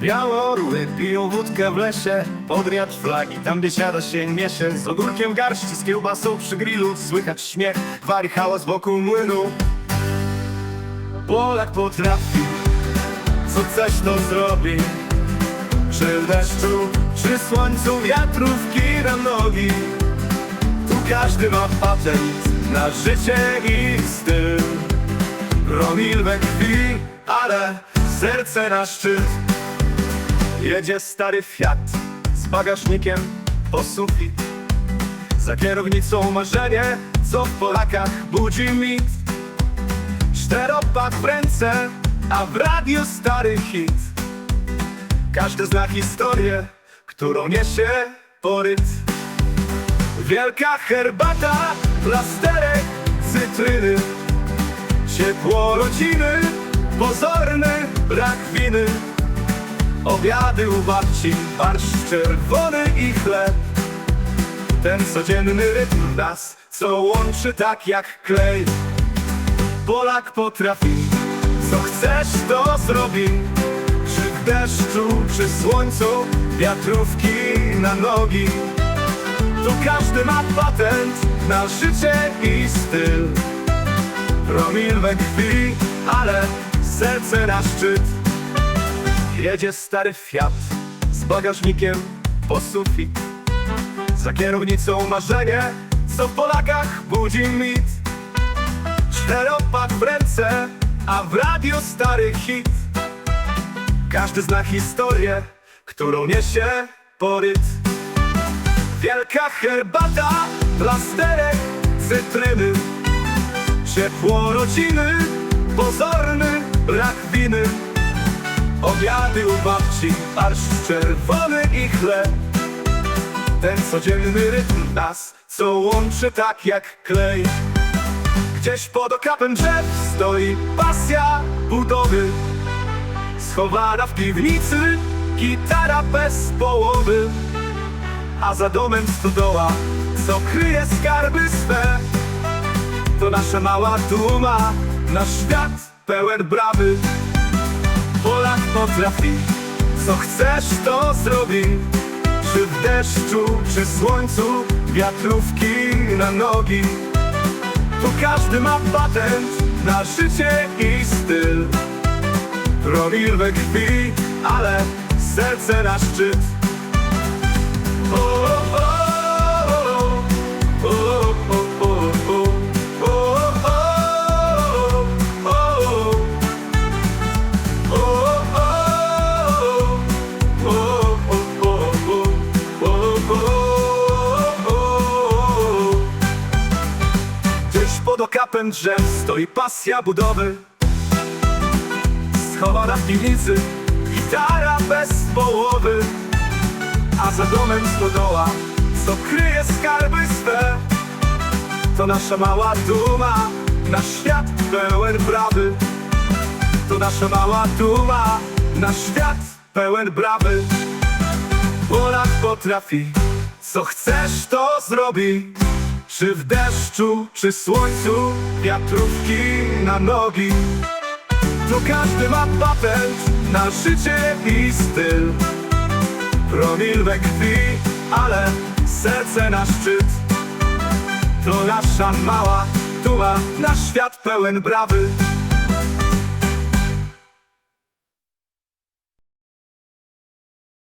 Białoruły piją wódkę w lesie Pod wiatr flagi, tam gdzie siada się miesze Z ogórkiem garści, z kiełbasą przy grillu Słychać śmiech, gwary hałas wokół młynu. Polak potrafi, co coś to zrobi. W deszczu, czy słońcu Wiatrówki na nogi. Tu każdy ma patent na życie i styl. Promil we krwi, ale serce na szczyt Jedzie stary Fiat z bagażnikiem po sufit. Za kierownicą marzenie, co w Polakach budzi mit. Czteropak w ręce, a w radiu stary hit. Każdy zna historię, którą niesie poryt. Wielka herbata, plasterek, cytryny. Ciepło rodziny, pozorny brak winy Obiady u babci, barszcz czerwony i chleb. Ten codzienny rytm nas, co łączy tak jak klej. Polak potrafi, co chcesz to zrobi. Czy w deszczu, czy słońcu, wiatrówki na nogi. Tu każdy ma patent na życie i styl. Promil we krwi, ale serce na szczyt Jedzie stary Fiat z bagażnikiem po sufit. Za kierownicą marzenie, co w Polakach budzi mit. Czteropak w ręce, a w radiu stary hit. Każdy zna historię, którą niesie poryt. Wielka herbata, plasterek, cytryny. Ciepło rodziny, pozorny brak winy Obiady u babci, barszcz czerwony i chleb. Ten codzienny rytm nas, co łączy tak jak klej. Gdzieś pod okapem drzew stoi pasja budowy. Schowana w piwnicy, gitara bez połowy. A za domem stodoła, co kryje skarby swe. To nasza mała duma, nasz świat pełen brawy Polak potrafi, co chcesz to zrobi. Czy w deszczu, czy słońcu, wiatrówki na nogi. Tu każdy ma patent na życie i styl. Promil we krwi, ale serce na szczyt okapem drzew stoi pasja budowy. Schowana w piwnicy gitara bez połowy. A za domem stodoła, co kryje skarby swe. To nasza mała duma, nasz świat pełen brawy to nasza mała duma, nasz świat pełen brawy. Polak potrafi, co chcesz to zrobi Czy w deszczu, czy słońcu, wiatrówki na nogi. Tu każdy ma patent na życie i styl. Promil we krwi, ale serce na szczyt. To nasza mała duma, nasz świat pełen brawy